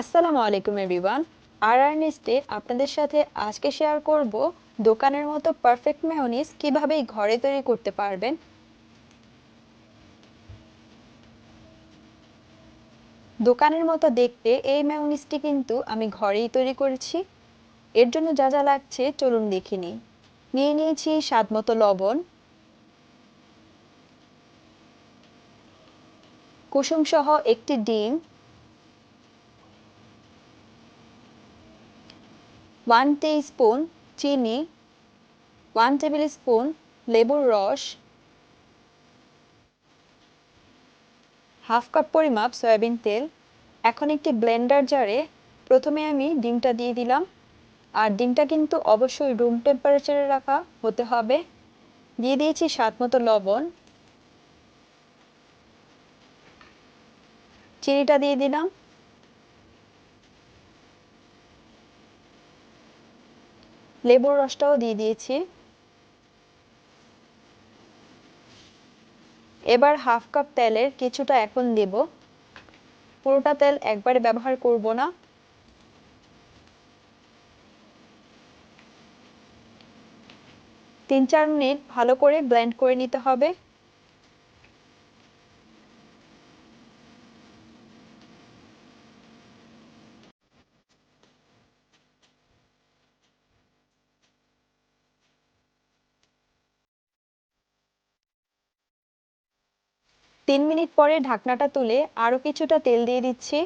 আসসালামু আলাইকুম, এভরিওয়ান। আর আর আপনাদের সাথে আজকে শেয়ার করব দোকানের মতো পারফেক্ট মেয়োনিজ কীভাবে ঘরে তৈরি করতে পারবেন। দোকানের মতো দেখতে এই মেয়োনিজটি কিন্তু আমি ঘরেই তৈরি করেছি। এর জন্য যা যা লাগছে চলুন দেখে নিই। নিয়ে নিয়েছি স্বাদ মতো লবণ কুসুম সহ একটি ডিম ওয়ান স্পুন চিনি ওয়ান টেবিল স্পুন লেবুর রস হাফ কাপ পরিমাপ সয়াবিন তেল। এখন একটি ব্লেন্ডার জারে প্রথমে আমি ডিমটা দিয়ে দিলাম। আর ডিমটা কিন্তু অবশ্যই রুম টেম্পারেচারে রাখা হতে হবে। দিয়ে দিয়েছি স্বাদ মতো লবণ। চিনিটা দিয়ে দিলাম। লেবুর রসটাও দিয়ে দিয়েছি। এবার হাফ কাপ তেলের কিছুটা এখন দেব। পুরোটা তেল একবারে ব্যবহার করব না। তিন চার মিনিট ভালো করে ব্লেন্ড করে নিতে হবে। তিন মিনিট পরে ঢাকনাটা তুলে আরও কিছুটা তেল দিয়ে দিচ্ছি।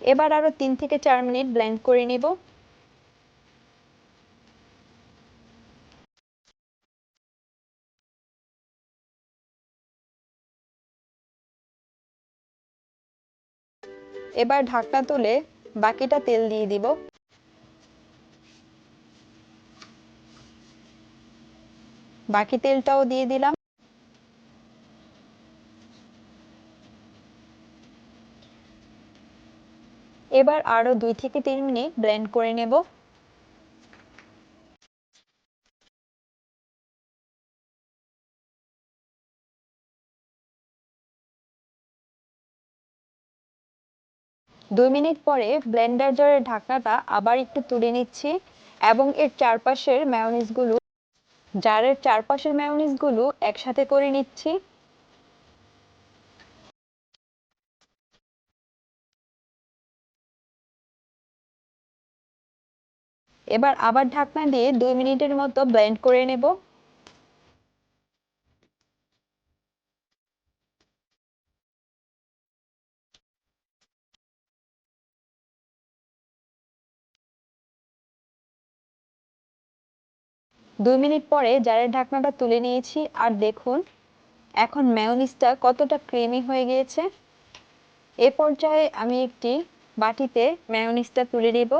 এবার আরও তিন থেকে চার মিনিট ব্লেন্ড করে নিব। এবার ঢাকনা তুলে বাকিটা তেল দিয়ে দিব। বাকি তেলটাও দিয়ে দিলাম। এবার আরও দুই থেকে তিন মিনিট ব্লেন্ড করে নেব। দুই মিনিট পরে ব্লেন্ডার জারের ঢাকনাটা আবার একটু তুলে নিচ্ছি এবং এর চারপাশের ম্যায়োনিজগুলো জারের চারপাশেরগুলো একসাথে করে নিচ্ছি। এবার আবার ঢাকনা দিয়ে দুই মিনিটের মতো ব্লেন্ড করে নেব। দুই মিনিট পরে জারের ঢাকনাটা তুলে নিয়েছি, আর দেখুন, এখন ম্যায়োনিজটা কতটা ক্রিমি হয়ে গিয়েছে। এ পর্যায়ে আমি একটি বাটিতে ম্যায়োনিজটা তুলে নেব।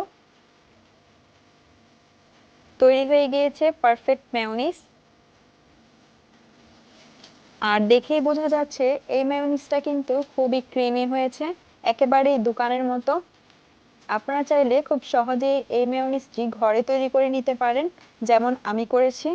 তৈরি হয়ে গিয়েছে পারফেক্ট ম্যায়োনিজ আর দেখেই বোঝা যাচ্ছে, এই ম্যায়োনিজটা কিন্তু খুবই ক্রিমি হয়েছে, একেবারেই দোকানের মতো। আপনারা চাইলে খুব সহজেই এই মেয়োনিজটি ঘরে তৈরি করে নিতে পারেন। যেমন আমি করেছি।